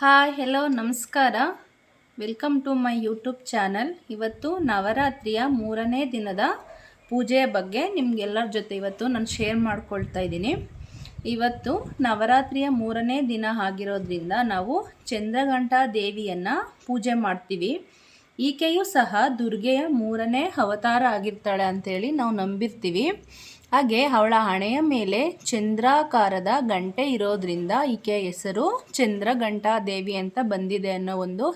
Hi hello ನಮಸ್ಕಾರ. Welcome to my YouTube channel ಇವತ್ತು ನವರಾತ್ರಿಯ ಮೂರನೇ ದಿನದ ಪೂಜೆಯ ಬಗ್ಗೆ ನಿಮಗೆಲ್ಲರ ಜೊತೆ ಇವತ್ತು ನಾನು ಶೇರ್ ಮಾಡ್ಕೊಳ್ತಾ ಇದ್ದೀನಿ. ಇವತ್ತು ನವರಾತ್ರಿಯ ಮೂರನೇ ದಿನ ಆಗಿರೋದ್ರಿಂದ ನಾವು ಚಂದ್ರಘಂಟಾ ದೇವಿಯನ್ನು ಪೂಜೆ ಮಾಡ್ತೀವಿ. ಈಕೆಯೂ ಸಹ ದುರ್ಗೆಯ ಮೂರನೇ ಅವತಾರ ಆಗಿರ್ತಾಳೆ ಅಂಥೇಳಿ ನಾವು ನಂಬಿರ್ತೀವಿ. ಹಾಗೆ ಅವಳ ಹಣೆಯ ಮೇಲೆ ಚಂದ್ರಾಕಾರದ ಗಂಟೆ ಇರೋದ್ರಿಂದ ಈಕೆಯ ಹೆಸರು ಚಂದ್ರಘಂಟಾ ದೇವಿ ಅಂತ ಬಂದಿದೆ ಅನ್ನೋ ಒಂದು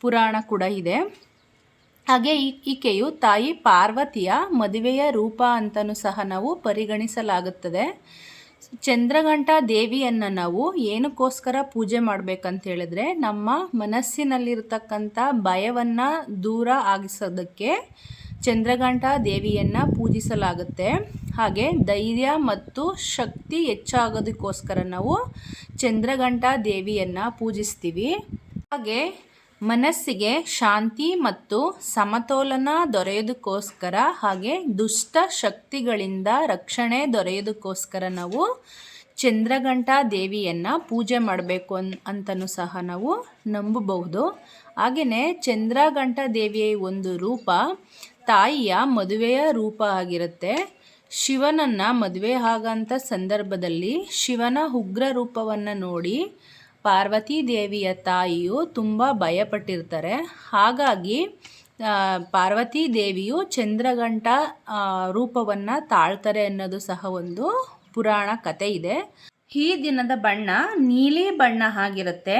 ಪುರಾಣ ಕೂಡ ಇದೆ. ಹಾಗೆ ಈಕೆಯು ತಾಯಿ ಪಾರ್ವತಿಯ ಮದುವೆಯ ರೂಪ ಅಂತಲೂ ಸಹ ನಾವು ಪರಿಗಣಿಸಲಾಗುತ್ತದೆ. ಚಂದ್ರಘಂಟ ದೇವಿಯನ್ನು ನಾವು ಏನಕ್ಕೋಸ್ಕರ ಪೂಜೆ ಮಾಡಬೇಕಂತ ಹೇಳಿದ್ರೆ, ನಮ್ಮ ಮನಸ್ಸಿನಲ್ಲಿರ್ತಕ್ಕಂಥ ಭಯವನ್ನು ದೂರ ಆಗಿಸೋದಕ್ಕೆ ಚಂದ್ರಘಂಟ ದೇವಿಯನ್ನು ಪೂಜಿಸಲಾಗುತ್ತೆ. ಹಾಗೆ ಧೈರ್ಯ ಮತ್ತು ಶಕ್ತಿ ಹೆಚ್ಚಾಗೋದಕ್ಕೋಸ್ಕರ ನಾವು ಚಂದ್ರಘಂಟ ದೇವಿಯನ್ನು ಪೂಜಿಸ್ತೀವಿ. ಹಾಗೆ ಮನಸ್ಸಿಗೆ ಶಾಂತಿ ಮತ್ತು ಸಮತೋಲನ ದೊರೆಯೋದಕ್ಕೋಸ್ಕರ ಹಾಗೆ ದುಷ್ಟ ಶಕ್ತಿಗಳಿಂದ ರಕ್ಷಣೆ ದೊರೆಯೋದಕ್ಕೋಸ್ಕರ ನಾವು ಚಂದ್ರಘಂಟ ದೇವಿಯನ್ನು ಪೂಜೆ ಮಾಡಬೇಕು ಅನ್ ಅಂತಲೂ ಸಹ ನಾವು ನಂಬಬಹುದು. ಹಾಗೆಯೇ ಚಂದ್ರಘಂಟಾ ದೇವಿಯ ಒಂದು ರೂಪ ತಾಯಿಯ ಮದುವೆಯ ರೂಪ ಆಗಿರುತ್ತೆ. ಶಿವನನ್ನು ಮದುವೆ ಆಗಂಥ ಸಂದರ್ಭದಲ್ಲಿ ಶಿವನ ಉಗ್ರ ರೂಪವನ್ನು ನೋಡಿ ಪಾರ್ವತಿ ದೇವಿಯ ತಾಯಿಯು ತುಂಬ ಭಯಪಟ್ಟಿರ್ತಾರೆ. ಹಾಗಾಗಿ ಪಾರ್ವತಿ ದೇವಿಯು ಚಂದ್ರಗಂಟ ರೂಪವನ್ನು ತಾಳ್ತಾರೆ ಅನ್ನೋದು ಸಹ ಒಂದು ಪುರಾಣ ಕತೆ ಇದೆ. ಈ ದಿನದ ಬಣ್ಣ ನೀಲಿ ಬಣ್ಣ ಆಗಿರುತ್ತೆ.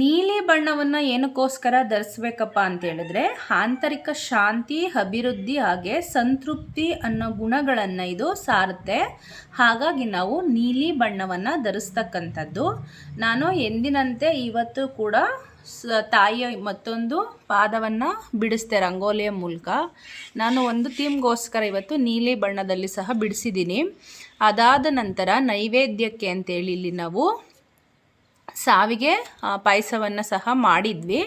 ನೀಲಿ ಬಣ್ಣವನ್ನು ಏನಕ್ಕೋಸ್ಕರ ಧರಿಸ್ಬೇಕಪ್ಪ ಅಂತ ಹೇಳಿದ್ರೆ ಆಂತರಿಕ ಶಾಂತಿ, ಅಭಿವೃದ್ಧಿ ಹಾಗೆ ಸಂತೃಪ್ತಿ ಅನ್ನೋ ಗುಣಗಳನ್ನು ಇದು ಸಾರುತ್ತೆ. ಹಾಗಾಗಿ ನಾವು ನೀಲಿ ಬಣ್ಣವನ್ನು ಧರಿಸ್ತಕ್ಕಂಥದ್ದು. ನಾನು ಎಂದಿನಂತೆ ಇವತ್ತು ಕೂಡ ಸ, ತಾಯಿಯ ಮತ್ತೊಂದು ಪಾದವನ್ನು ಬಿಡಿಸ್ತೆ ರಂಗೋಲಿಯ ಮೂಲಕ. ನಾನು ಒಂದು ಥೀಮ್ಗೋಸ್ಕರ ಇವತ್ತು ನೀಲಿ ಬಣ್ಣದಲ್ಲಿ ಸಹ ಬಿಡಿಸಿದ್ದೀನಿ. ಅದಾದ ನಂತರ ನೈವೇದ್ಯಕ್ಕೆ ಅಂತೇಳಿ ಇಲ್ಲಿ ನಾವು ಸಾವಿಗೆ ಪಾಯಸವನ್ನು ಸಹ ಮಾಡಿದ್ವಿ.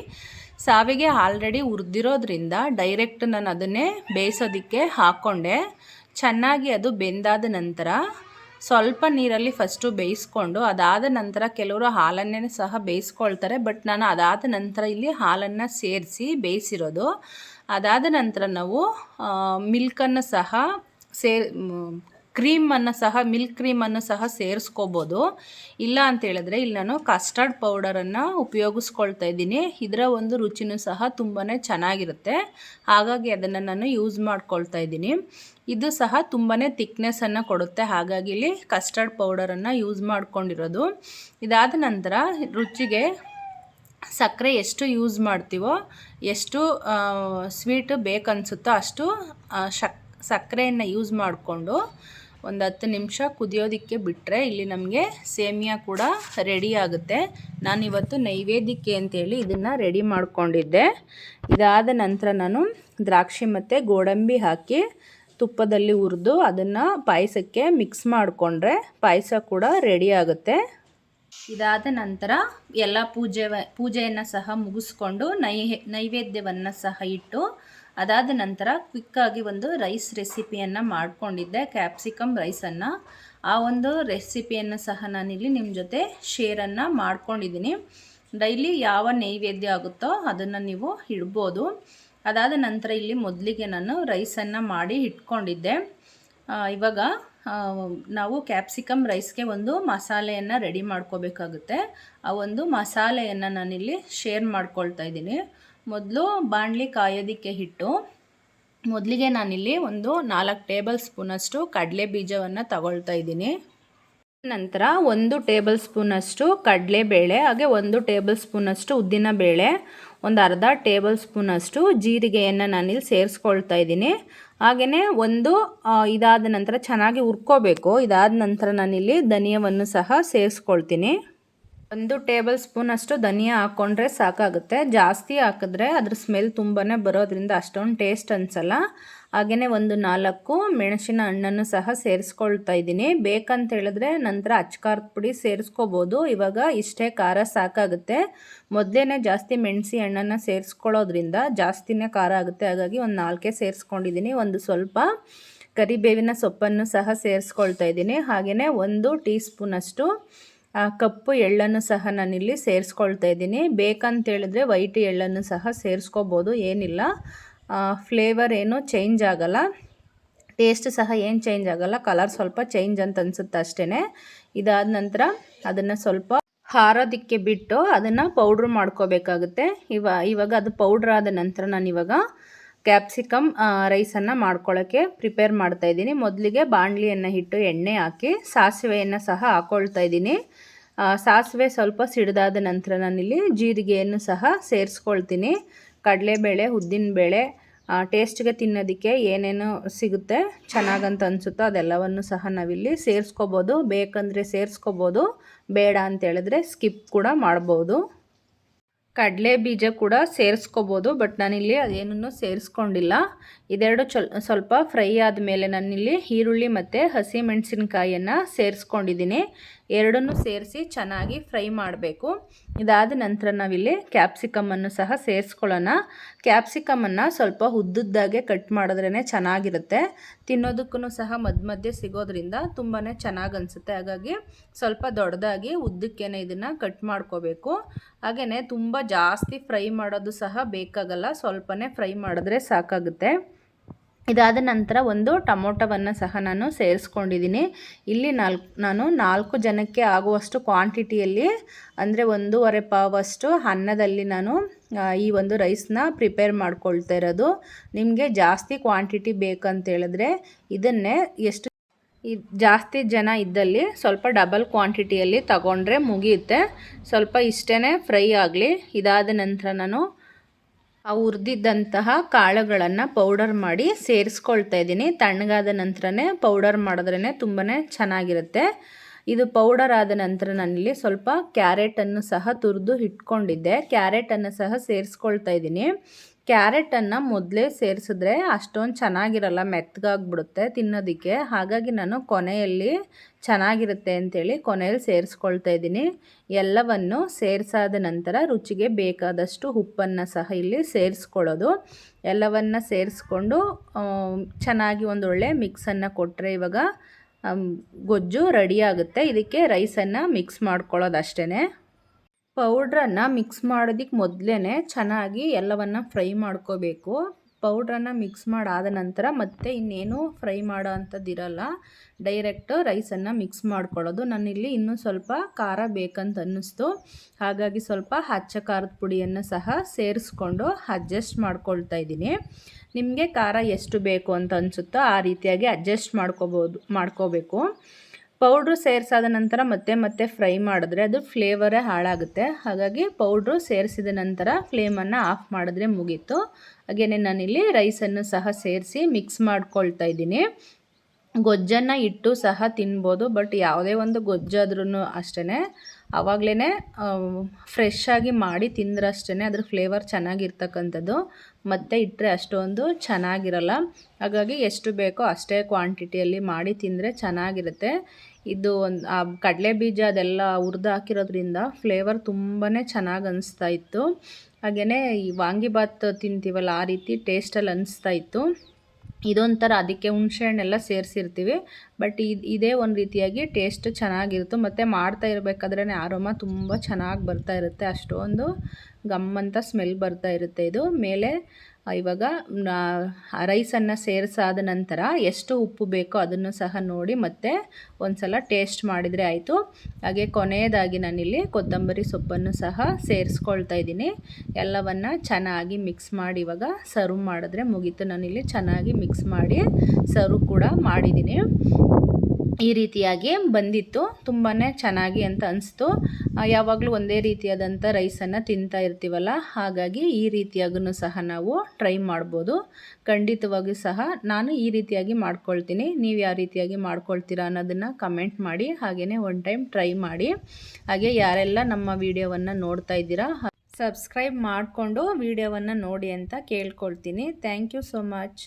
ಸಾವಿಗೆ ಆಲ್ರೆಡಿ ಹುರಿದಿರೋದ್ರಿಂದ ಡೈರೆಕ್ಟ್ ನಾನು ಅದನ್ನೇ ಬೇಯಿಸೋದಕ್ಕೆ ಹಾಕ್ಕೊಂಡೆ ಚೆನ್ನಾಗಿ ಅದು ಬೆಂದಾದ ನಂತರ ಸ್ವಲ್ಪ ನೀರಲ್ಲಿ ಫಸ್ಟು ಬೇಯಿಸ್ಕೊಂಡು, ಅದಾದ ನಂತರ ಕೆಲವರು ಹಾಲನ್ನೇ ಸಹ ಬೇಯಿಸ್ಕೊಳ್ತಾರೆ, ಬಟ್ ನಾನು ಅದಾದ ನಂತರ ಇಲ್ಲಿ ಹಾಲನ್ನು ಸೇರಿಸಿ ಬೇಯಿಸಿರೋದು. ಅದಾದ ನಂತರ ನಾವು ಮಿಲ್ಕನ್ನು ಸಹ ಸೇರ್ ಕ್ರೀಮನ್ನು ಸಹ, ಮಿಲ್ಕ್ ಕ್ರೀಮನ್ನು ಸಹ ಸೇರಿಸ್ಕೋಬೋದು. ಇಲ್ಲ ಅಂತ ಹೇಳಿದ್ರೆ ಇಲ್ಲಿ ನಾನು ಕಸ್ಟರ್ಡ್ ಪೌಡರನ್ನು ಉಪಯೋಗಿಸ್ಕೊಳ್ತಾ ಇದ್ದೀನಿ. ಇದರ ಒಂದು ರುಚಿನೂ ಸಹ ತುಂಬಾ ಚೆನ್ನಾಗಿರುತ್ತೆ. ಹಾಗಾಗಿ ಅದನ್ನು ನಾನು ಯೂಸ್ ಮಾಡ್ಕೊಳ್ತಾ ಇದ್ದೀನಿ. ಇದು ಸಹ ತುಂಬಾ ತಿಕ್ನೆಸ್ಸನ್ನು ಕೊಡುತ್ತೆ. ಹಾಗಾಗಿ ಇಲ್ಲಿ ಕಸ್ಟರ್ಡ್ ಪೌಡರನ್ನು ಯೂಸ್ ಮಾಡ್ಕೊಂಡಿರೋದು. ಇದಾದ ನಂತರ ರುಚಿಗೆ ಸಕ್ಕರೆ ಎಷ್ಟು ಯೂಸ್ ಮಾಡ್ತೀವೋ, ಎಷ್ಟು ಸ್ವೀಟ್ ಬೇಕನ್ಸುತ್ತೋ ಅಷ್ಟು ಶಕ್, ಸಕ್ಕರೆಯನ್ನು ಯೂಸ್ ಮಾಡಿಕೊಂಡು ಒಂದು ಹತ್ತು ನಿಮಿಷ ಕುದಿಯೋದಕ್ಕೆ ಬಿಟ್ಟರೆ ಇಲ್ಲಿ ನಮಗೆ ಸೇಮಿಯಾ ಕೂಡ ರೆಡಿ ಆಗುತ್ತೆ. ನಾನಿವತ್ತು ನೈವೇದ್ಯಕ್ಕೆ ಅಂತೇಳಿ ಇದನ್ನು ರೆಡಿ ಮಾಡಿಕೊಂಡಿದ್ದೆ. ಇದಾದ ನಂತರ ನಾನು ದ್ರಾಕ್ಷಿ ಮತ್ತು ಗೋಡಂಬಿ ಹಾಕಿ ತುಪ್ಪದಲ್ಲಿ ಹುರಿದು ಅದನ್ನು ಪಾಯಸಕ್ಕೆ ಮಿಕ್ಸ್ ಮಾಡಿಕೊಂಡ್ರೆ ಪಾಯಸ ಕೂಡ ರೆಡಿ ಆಗುತ್ತೆ. ಇದಾದ ನಂತರ ಎಲ್ಲ ಪೂಜೆ ಪೂಜೆಯನ್ನು ಸಹ ಮುಗಿಸ್ಕೊಂಡು ನೈ ನೈವೇದ್ಯವನ್ನು ಸಹ ಇಟ್ಟು ಅದಾದ ನಂತರ ಕ್ವಿಕ್ಕಾಗಿ ಒಂದು ರೈಸ್ ರೆಸಿಪಿಯನ್ನು ಮಾಡಿಕೊಂಡಿದ್ದೆ ಕ್ಯಾಪ್ಸಿಕಮ್ ರೈಸನ್ನು ಆ ಒಂದು ರೆಸಿಪಿಯನ್ನು ಸಹ ನಾನಿಲ್ಲಿ ನಿಮ್ಮ ಜೊತೆ ಶೇರನ್ನು ಮಾಡ್ಕೊಂಡಿದ್ದೀನಿ ಡೈಲಿ ಯಾವ ನೈವೇದ್ಯ ಆಗುತ್ತೋ ಅದನ್ನು ನೀವು ಇಡ್ಬೋದು. ಅದಾದ ನಂತರ ಇಲ್ಲಿ ಮೊದಲಿಗೆ ನಾನು ರೈಸನ್ನು ಮಾಡಿ ಇಟ್ಕೊಂಡಿದ್ದೆ. ಇವಾಗ ನಾವು ಕ್ಯಾಪ್ಸಿಕಮ್ ರೈಸ್ಗೆ ಒಂದು ಮಸಾಲೆಯನ್ನು ರೆಡಿ ಮಾಡ್ಕೋಬೇಕಾಗುತ್ತೆ. ಆ ಒಂದು ಮಸಾಲೆಯನ್ನು ನಾನಿಲ್ಲಿ ಶೇರ್ ಮಾಡ್ಕೊಳ್ತಾ ಇದ್ದೀನಿ. ಮೊದಲು ಬಾಣಲಿ ಕಾಯೋದಕ್ಕೆ ಹಿಟ್ಟು. ಮೊದಲಿಗೆ ನಾನಿಲ್ಲಿ ಒಂದು ನಾಲ್ಕು ಟೇಬಲ್ ಸ್ಪೂನಷ್ಟು ಕಡಲೆ ಬೀಜವನ್ನು ತಗೊಳ್ತಾ ಇದ್ದೀನಿ. ನಂತರ ಒಂದು ಟೇಬಲ್ ಸ್ಪೂನಷ್ಟು ಕಡಲೆಬೇಳೆ, ಹಾಗೆ ಒಂದು ಟೇಬಲ್ ಸ್ಪೂನಷ್ಟು ಉದ್ದಿನ ಬೇಳೆ ಒಂದು ಅರ್ಧ ಟೇಬಲ್ ಸ್ಪೂನಷ್ಟು ಜೀರಿಗೆಯನ್ನು ನಾನಿಲ್ಲಿ ಸೇರಿಸ್ಕೊಳ್ತಾ ಇದ್ದೀನಿ. ಹಾಗೆಯೇ ಒಂದು ಇದಾದ ನಂತರ ಚೆನ್ನಾಗಿ ಹುರ್ಕೋಬೇಕು. ಇದಾದ ನಂತರ ನಾನಿಲ್ಲಿ ಧನಿಯವನ್ನು ಸಹ ಸೇರಿಸ್ಕೊಳ್ತೀನಿ. ಒಂದು ಟೇಬಲ್ ಸ್ಪೂನ್ ಅಷ್ಟು ಧನಿಯಾ ಹಾಕ್ಕೊಂಡ್ರೆ ಸಾಕಾಗುತ್ತೆ. ಜಾಸ್ತಿ ಹಾಕಿದ್ರೆ ಅದ್ರ ಸ್ಮೆಲ್ ತುಂಬಾ ಬರೋದ್ರಿಂದ ಅಷ್ಟೊಂದು ಟೇಸ್ಟ್ ಅನಿಸಲ್ಲ. ಹಾಗೆಯೇ ಒಂದು ನಾಲ್ಕು ಮೆಣಸಿನ ಹಣ್ಣನ್ನು ಸಹ ಸೇರಿಸ್ಕೊಳ್ತಾ ಇದ್ದೀನಿ. ಬೇಕಂತ ಹೇಳಿದ್ರೆ ನಂತರ ಅಚ್ಕಾರದ ಪುಡಿ ಸೇರಿಸ್ಕೋಬೋದು. ಇವಾಗ ಇಷ್ಟೇ ಖಾರ ಸಾಕಾಗುತ್ತೆ. ಮೊದಲೇ ಜಾಸ್ತಿ ಮೆಣಸಿ ಹಣ್ಣನ್ನು ಸೇರಿಸ್ಕೊಳ್ಳೋದ್ರಿಂದ ಜಾಸ್ತಿನೇ ಖಾರ ಆಗುತ್ತೆ. ಹಾಗಾಗಿ ಒಂದು ನಾಲ್ಕೇ ಸೇರಿಸ್ಕೊಂಡಿದ್ದೀನಿ. ಒಂದು ಸ್ವಲ್ಪ ಕರಿಬೇವಿನ ಸೊಪ್ಪನ್ನು ಸಹ ಸೇರಿಸ್ಕೊಳ್ತಾ ಇದ್ದೀನಿ. ಹಾಗೆಯೇ ಒಂದು ಟೀ ಸ್ಪೂನಷ್ಟು ಕಪ್ಪು ಎಳ್ಳನ್ನು ಸಹ ನಾನಿಲ್ಲಿ ಸೇರಿಸ್ಕೊಳ್ತಾ ಇದ್ದೀನಿ. ಬೇಕಂತೇಳಿದ್ರೆ ವೈಟ್ ಎಳ್ಳನ್ನು ಸಹ ಸೇರಿಸ್ಕೋಬೋದು, ಏನಿಲ್ಲ. ಫ್ಲೇವರ್ ಏನು ಚೇಂಜ್ ಆಗಲ್ಲ. ಟೇಸ್ಟ್ ಸಹ ಏನು ಚೇಂಜ್ ಆಗಲ್ಲ. ಕಲರ್ ಸ್ವಲ್ಪ ಚೇಂಜ್ ಅಂತ ಅನಿಸುತ್ತೆ ಅಷ್ಟೇ ಇದಾದ ನಂತರ ಅದನ್ನು ಸ್ವಲ್ಪ ಹಾರೋದಕ್ಕೆ ಬಿಟ್ಟು ಅದನ್ನು ಪೌಡ್ರ್ ಮಾಡ್ಕೋಬೇಕಾಗುತ್ತೆ. ಇವ, ಇವಾಗ ಅದು ಪೌಡ್ರ್ ಆದ ನಂತರ ನಾನು ಇವಾಗ ಕ್ಯಾಪ್ಸಿಕಮ್ ರೈಸನ್ನು ಮಾಡ್ಕೊಳ್ಳೋಕ್ಕೆ ಪ್ರಿಪೇರ್ ಮಾಡ್ತಾ ಇದ್ದೀನಿ. ಮೊದಲಿಗೆ ಬಾಣಲಿಯನ್ನು ಇಟ್ಟು ಎಣ್ಣೆ ಹಾಕಿ ಸಾಸಿವೆಯನ್ನು ಸಹ ಹಾಕ್ಕೊಳ್ತಾ ಇದ್ದೀನಿ. ಸಾಸಿವೆ ಸ್ವಲ್ಪ ಸಿಡಿದಾದ ನಂತರ ನಾನಿಲ್ಲಿ ಜೀರಿಗೆಯನ್ನು ಸಹ ಸೇರಿಸ್ಕೊಳ್ತೀನಿ. ಕಡಲೆಬೇಳೆ, ಉದ್ದಿನಬೇಳೆ ಟೇಸ್ಟ್ಗೆ ತಿನ್ನೋದಕ್ಕೆ ಏನೇನು ಸಿಗುತ್ತೆ, ಚೆನ್ನಾಗಂತ ಅನಿಸುತ್ತೋ ಅದೆಲ್ಲವನ್ನು ಸಹ ನಾವಿಲ್ಲಿ ಸೇರಿಸ್ಕೋಬೋದು. ಬೇಕಂದರೆ ಸೇರಿಸ್ಕೋಬೋದು, ಬೇಡ ಅಂತ ಹೇಳಿದ್ರೆ ಸ್ಕಿಪ್ ಕೂಡ ಮಾಡ್ಬೋದು. ಕಡಲೆ ಬೀಜ ಕೂಡ ಸೇರಿಸ್ಕೋಬೋದು ಬಟ್ ನಾನಿಲ್ಲಿ ಅದೇನನ್ನು ಸೇರಿಸ್ಕೊಂಡಿಲ್ಲ. ಇದೆರಡು ಚಲ್, ಸ್ವಲ್ಪ ಫ್ರೈ ಆದಮೇಲೆ ನಾನಿಲ್ಲಿ ಈರುಳ್ಳಿ ಮತ್ತು ಹಸಿಮೆಣಸಿನ್ಕಾಯಿಯನ್ನು ಸೇರಿಸ್ಕೊಂಡಿದ್ದೀನಿ. ಎರಡನ್ನೂ ಸೇರಿಸಿ ಚೆನ್ನಾಗಿ ಫ್ರೈ ಮಾಡಬೇಕು. ಇದಾದ ನಂತರ ನಾವಿಲ್ಲಿ ಕ್ಯಾಪ್ಸಿಕಮನ್ನು ಸಹ ಸೇರಿಸ್ಕೊಳ್ಳೋಣ. ಕ್ಯಾಪ್ಸಿಕಮನ್ನು ಸ್ವಲ್ಪ ಉದ್ದುದ್ದಾಗೆ ಕಟ್ ಮಾಡಿದ್ರೇ ಚೆನ್ನಾಗಿರುತ್ತೆ. ತಿನ್ನೋದಕ್ಕೂ ಸಹ ಮಧ್ಯ ಮಧ್ಯೆ ಸಿಗೋದ್ರಿಂದ ತುಂಬಾ ಚೆನ್ನಾಗಿ ಅನಿಸುತ್ತೆ. ಹಾಗಾಗಿ ಸ್ವಲ್ಪ ದೊಡ್ಡದಾಗಿ ಉದ್ದಕ್ಕೇನೆ ಇದನ್ನು ಕಟ್ ಮಾಡ್ಕೋಬೇಕು. ಹಾಗೆಯೇ ತುಂಬ ಜಾಸ್ತಿ ಫ್ರೈ ಮಾಡೋದು ಸಹ ಬೇಕಾಗಲ್ಲ. ಸ್ವಲ್ಪನೇ ಫ್ರೈ ಮಾಡಿದ್ರೆ ಸಾಕಾಗುತ್ತೆ. ಇದಾದ ನಂತರ ಒಂದು ಟೊಮೊಟೊವನ್ನು ಸಹ ನಾನು ಸೇರಿಸ್ಕೊಂಡಿದ್ದೀನಿ. ಇಲ್ಲಿ ನಾಲ್ಕು, ನಾನು ನಾಲ್ಕು ಜನಕ್ಕೆ ಆಗುವಷ್ಟು ಕ್ವಾಂಟಿಟಿಯಲ್ಲಿ, ಅಂದರೆ ಒಂದೂವರೆ ಪಾವಷ್ಟು ಅನ್ನದಲ್ಲಿ ನಾನು ಈ ಒಂದು ರೈಸ್ನ ಪ್ರಿಪೇರ್ ಮಾಡ್ಕೊಳ್ತಾ ಇರೋದು. ನಿಮಗೆ ಜಾಸ್ತಿ ಕ್ವಾಂಟಿಟಿ ಬೇಕಂತ ಹೇಳಿದ್ರೆ ಇದನ್ನೇ ಎಷ್ಟು ಜಾಸ್ತಿ ಜನ ಇದ್ದಲ್ಲಿ ಸ್ವಲ್ಪ ಡಬಲ್ ಕ್ವಾಂಟಿಟಿಯಲ್ಲಿ ತಗೊಂಡ್ರೆ ಮುಗಿಯುತ್ತೆ. ಸ್ವಲ್ಪ ಇಷ್ಟೇ ಫ್ರೈ ಆಗಲಿ. ಇದಾದ ನಂತರ ನಾನು ಆ ಹುರಿದಿದ್ದಂತಹ ಕಾಳುಗಳನ್ನು ಪೌಡರ್ ಮಾಡಿ ಸೇರಿಸ್ಕೊಳ್ತಾ ಇದ್ದೀನಿ. ತಣ್ಣಗಾದ ನಂತರನೇ ಪೌಡರ್ ಮಾಡಿದ್ರೇ ತುಂಬಾ ಚೆನ್ನಾಗಿರುತ್ತೆ. ಇದು ಪೌಡರ್ ಆದ ನಂತರ ನಾನಿಲ್ಲಿ ಸ್ವಲ್ಪ ಕ್ಯಾರೆಟನ್ನು ಸಹ ತುರಿದು ಇಟ್ಕೊಂಡಿದ್ದೆ ಕ್ಯಾರೆಟನ್ನು ಸಹ ಸೇರಿಸ್ಕೊಳ್ತಾ ಇದ್ದೀನಿ. ಕ್ಯಾರೆಟನ್ನು ಮೊದಲೇ ಸೇರಿಸಿದ್ರೆ ಅಷ್ಟೊಂದು ಚೆನ್ನಾಗಿರಲ್ಲ, ಮೆತ್ತಗಾಗ್ಬಿಡುತ್ತೆ ತಿನ್ನೋದಕ್ಕೆ. ಹಾಗಾಗಿ ನಾನು ಕೊನೆಯಲ್ಲಿ ಚೆನ್ನಾಗಿರುತ್ತೆ ಅಂಥೇಳಿ ಕೊನೆಯಲ್ಲಿ ಸೇರಿಸ್ಕೊಳ್ತಾ ಇದ್ದೀನಿ. ಎಲ್ಲವನ್ನು ಸೇರಿಸಾದ ನಂತರ ರುಚಿಗೆ ಬೇಕಾದಷ್ಟು ಉಪ್ಪನ್ನು ಸಹ ಇಲ್ಲಿ ಸೇರಿಸ್ಕೊಳ್ಳೋದು. ಎಲ್ಲವನ್ನು ಸೇರಿಸ್ಕೊಂಡು ಚೆನ್ನಾಗಿ ಒಂದೊಳ್ಳೆ ಮಿಕ್ಸನ್ನು ಕೊಟ್ಟರೆ ಇವಾಗ ಗೊಜ್ಜು ರೆಡಿಯಾಗುತ್ತೆ ಇದಕ್ಕೆ ರೈಸನ್ನು ಮಿಕ್ಸ್ ಮಾಡ್ಕೊಳ್ಳೋದು ಅಷ್ಟೇ ಪೌಡ್ರನ್ನು ಮಿಕ್ಸ್ ಮಾಡೋದಕ್ಕೆ ಮೊದಲೇ ಚೆನ್ನಾಗಿ ಎಲ್ಲವನ್ನು ಫ್ರೈ ಮಾಡ್ಕೋಬೇಕು. ಪೌಡ್ರನ್ನು ಮಿಕ್ಸ್ ಮಾಡಾದ ನಂತರ ಮತ್ತೆ ಇನ್ನೇನು ಫ್ರೈ ಮಾಡೋ ಅಂಥದ್ದಿರಲ್ಲ ಡೈರೆಕ್ಟ್ ರೈಸನ್ನು ಮಿಕ್ಸ್ ಮಾಡ್ಕೊಳ್ಳೋದು. ನಾನಿಲ್ಲಿ ಇನ್ನೂ ಸ್ವಲ್ಪ ಖಾರ ಬೇಕಂತ ಅನ್ನಿಸ್ತು. ಹಾಗಾಗಿ ಸ್ವಲ್ಪ ಹಚ್ಚ ಖಾರದ ಪುಡಿಯನ್ನು ಸಹ ಸೇರಿಸ್ಕೊಂಡು ಅಡ್ಜಸ್ಟ್ ಮಾಡ್ಕೊಳ್ತಾ ಇದ್ದೀನಿ. ನಿಮಗೆ ಖಾರ ಎಷ್ಟು ಬೇಕು ಅಂತ ಅನಿಸುತ್ತೋ ಆ ರೀತಿಯಾಗಿ ಅಡ್ಜಸ್ಟ್ ಮಾಡ್ಕೋಬೋದು, ಮಾಡ್ಕೋಬೇಕು. ಪೌಡ್ರು ಸೇರಿಸಾದ ನಂತರ ಮತ್ತೆ ಮತ್ತೆ ಫ್ರೈ ಮಾಡಿದ್ರೆ ಅದು ಫ್ಲೇವರೇ ಹಾಳಾಗುತ್ತೆ. ಹಾಗಾಗಿ ಪೌಡ್ರು ಸೇರಿಸಿದ ನಂತರ ಫ್ಲೇಮನ್ನು ಆಫ್ ಮಾಡಿದ್ರೆ ಮುಗೀತು. ಹಾಗೆಯೇ ನಾನಿಲ್ಲಿ ರೈಸನ್ನು ಸಹ ಸೇರಿಸಿ ಮಿಕ್ಸ್ ಮಾಡ್ಕೊಳ್ತಾ ಇದ್ದೀನಿ. ಗೊಜ್ಜನ್ನು ಇಟ್ಟು ಸಹ ತಿನ್ಬೋದು, ಬಟ್ ಯಾವುದೇ ಒಂದು ಗೊಜ್ಜಾದ್ರೂ ಅಷ್ಟೇ ಆವಾಗಲೇ ಫ್ರೆಶ್ ಆಗಿ ಮಾಡಿ ತಿಂದ್ರಷ್ಟೇ ಅದ್ರ ಫ್ಲೇವರ್ ಚೆನ್ನಾಗಿರ್ತಕ್ಕಂಥದ್ದು. ಮತ್ತೆ ಇಟ್ಟರೆ ಅಷ್ಟೊಂದು ಚೆನ್ನಾಗಿರಲ್ಲ. ಹಾಗಾಗಿ ಎಷ್ಟು ಬೇಕೋ ಅಷ್ಟೇ ಕ್ವಾಂಟಿಟಿಯಲ್ಲಿ ಮಾಡಿ ತಿಂದರೆ ಚೆನ್ನಾಗಿರುತ್ತೆ. ಇದು ಒಂದು, ಆ ಕಡಲೆ ಬೀಜ ಅದೆಲ್ಲ ಹುರಿದು ಹಾಕಿರೋದ್ರಿಂದ ಫ್ಲೇವರ್ ತುಂಬಾ ಚೆನ್ನಾಗಿ ಅನಿಸ್ತಾ ಇತ್ತು. ಹಾಗೆಯೇ ಈ ವಾಂಗಿಭಾತ್ ತಿಂತೀವಲ್ಲ ಆ ರೀತಿ ಟೇಸ್ಟಲ್ಲಿ ಅನಿಸ್ತಾ ಇತ್ತು. ಇದೊಂಥರ ಅದಕ್ಕೆ ಹುಣಸೆಹಣ್ಣೆಲ್ಲ ಸೇರಿಸಿರ್ತೀವಿ. ಬಟ್ ಇದು, ಇದೇ ಒಂದು ರೀತಿಯಾಗಿ ಟೇಸ್ಟ್ ಚೆನ್ನಾಗಿರುತ್ತೆ. ಮತ್ತು ಮಾಡ್ತಾ ಇರಬೇಕಾದ್ರೆ ಆರೋಮ ತುಂಬ ಚೆನ್ನಾಗಿ ಬರ್ತಾ ಇರುತ್ತೆ. ಅಷ್ಟೊಂದು ಗಮ್ಮಂತ ಸ್ಮೆಲ್ ಬರ್ತಾ ಇರುತ್ತೆ ಇದು. ಮೇಲೆ ಇವಾಗ ರೈಸನ್ನು ಸೇರಿಸಾದ ನಂತರ ಎಷ್ಟು ಉಪ್ಪು ಬೇಕೋ ಅದನ್ನು ಸಹ ನೋಡಿ ಮತ್ತೆ ಒಂದು ಸಲ ಟೇಸ್ಟ್ ಮಾಡಿದರೆ ಆಯಿತು. ಹಾಗೆ ಕೊನೆಯದಾಗಿ ನಾನಿಲ್ಲಿ ಕೊತ್ತಂಬರಿ ಸೊಪ್ಪನ್ನು ಸಹ ಸೇರಿಸ್ಕೊಳ್ತಾ ಇದ್ದೀನಿ. ಎಲ್ಲವನ್ನು ಚೆನ್ನಾಗಿ ಮಿಕ್ಸ್ ಮಾಡಿ ಇವಾಗ ಸರ್ವ್ ಮಾಡಿದ್ರೆ ಮುಗೀತು. ನಾನಿಲ್ಲಿ ಚೆನ್ನಾಗಿ ಮಿಕ್ಸ್ ಮಾಡಿ ಸರ್ವ್ ಕೂಡ ಮಾಡಿದ್ದೀನಿ. ಈ ರೀತಿಯಾಗಿ ಬಂದಿತ್ತು. ತುಂಬಾ ಚೆನ್ನಾಗಿ ಅಂತ ಅನಿಸ್ತು. ಯಾವಾಗಲೂ ಒಂದೇ ರೀತಿಯಾದಂಥ ರೈಸನ್ನು ತಿಂತಾ ಇರ್ತೀವಲ್ಲ, ಹಾಗಾಗಿ ಈ ರೀತಿಯಾಗೂ ಸಹ ನಾವು ಟ್ರೈ ಮಾಡ್ಬೋದು. ಖಂಡಿತವಾಗಿಯೂ ಸಹ ನಾನು ಈ ರೀತಿಯಾಗಿ ಮಾಡ್ಕೊಳ್ತೀನಿ. ನೀವು ಯಾವ ರೀತಿಯಾಗಿ ಮಾಡ್ಕೊಳ್ತೀರಾ ಅನ್ನೋದನ್ನು ಕಮೆಂಟ್ ಮಾಡಿ ಹಾಗೆಯೇ ಒನ್ ಟೈಮ್ ಟ್ರೈ ಮಾಡಿ. ಹಾಗೆ ಯಾರೆಲ್ಲ ನಮ್ಮ ವಿಡಿಯೋವನ್ನು ನೋಡ್ತಾ ಇದ್ದೀರಾ, ಸಬ್ಸ್ಕ್ರೈಬ್ ಮಾಡಿಕೊಂಡು ವಿಡಿಯೋವನ್ನು ನೋಡಿ ಅಂತ ಕೇಳ್ಕೊಳ್ತೀನಿ. Thank you so much.